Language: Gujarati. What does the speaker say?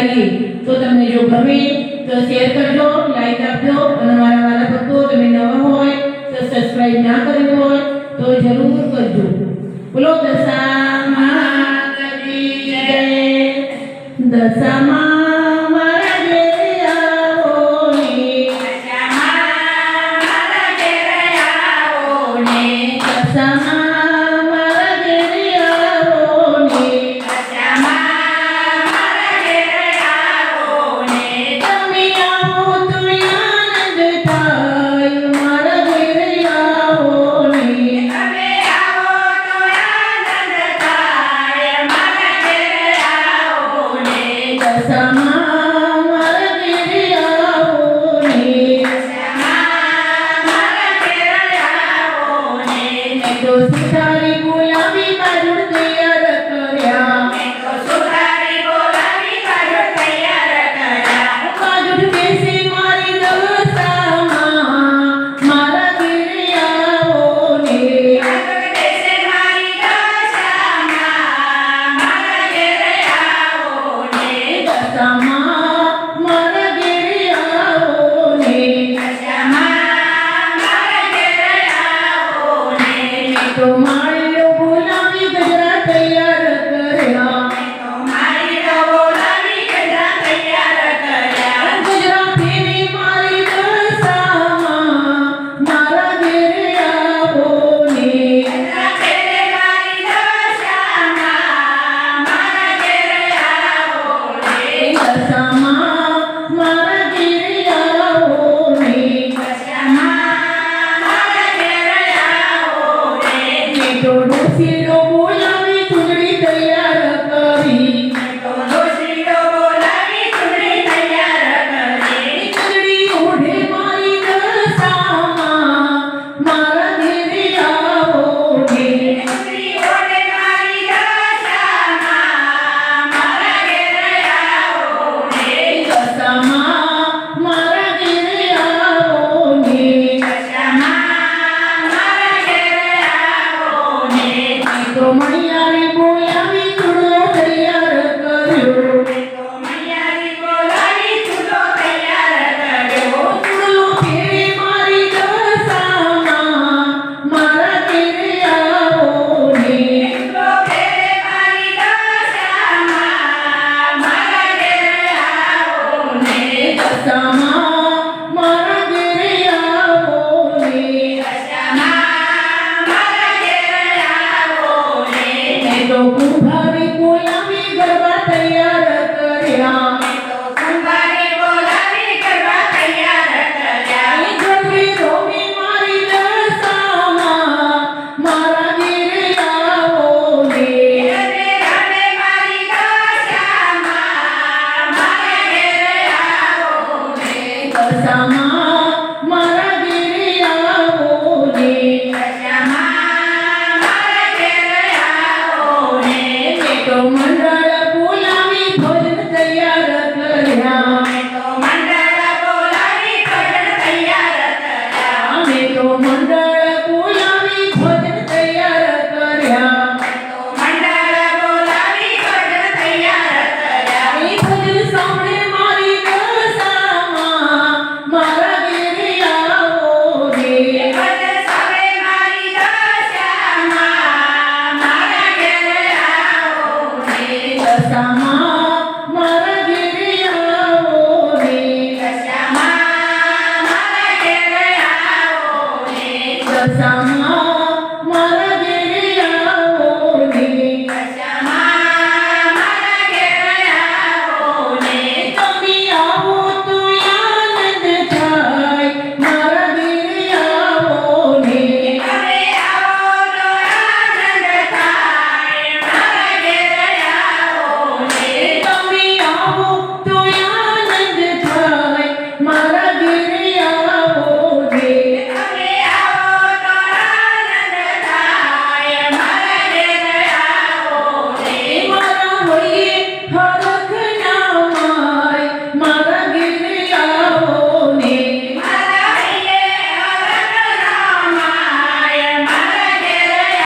લાગી તો તમને જો ગમે તો શેર કરજો લાઈક આપજો. અને મારા વાલા ભક્તો, તમે નવા હોય તો સબસ્ક્રાઇબ ના કર્યું હોય તો જરૂર કરજો. બોલો દશા lo.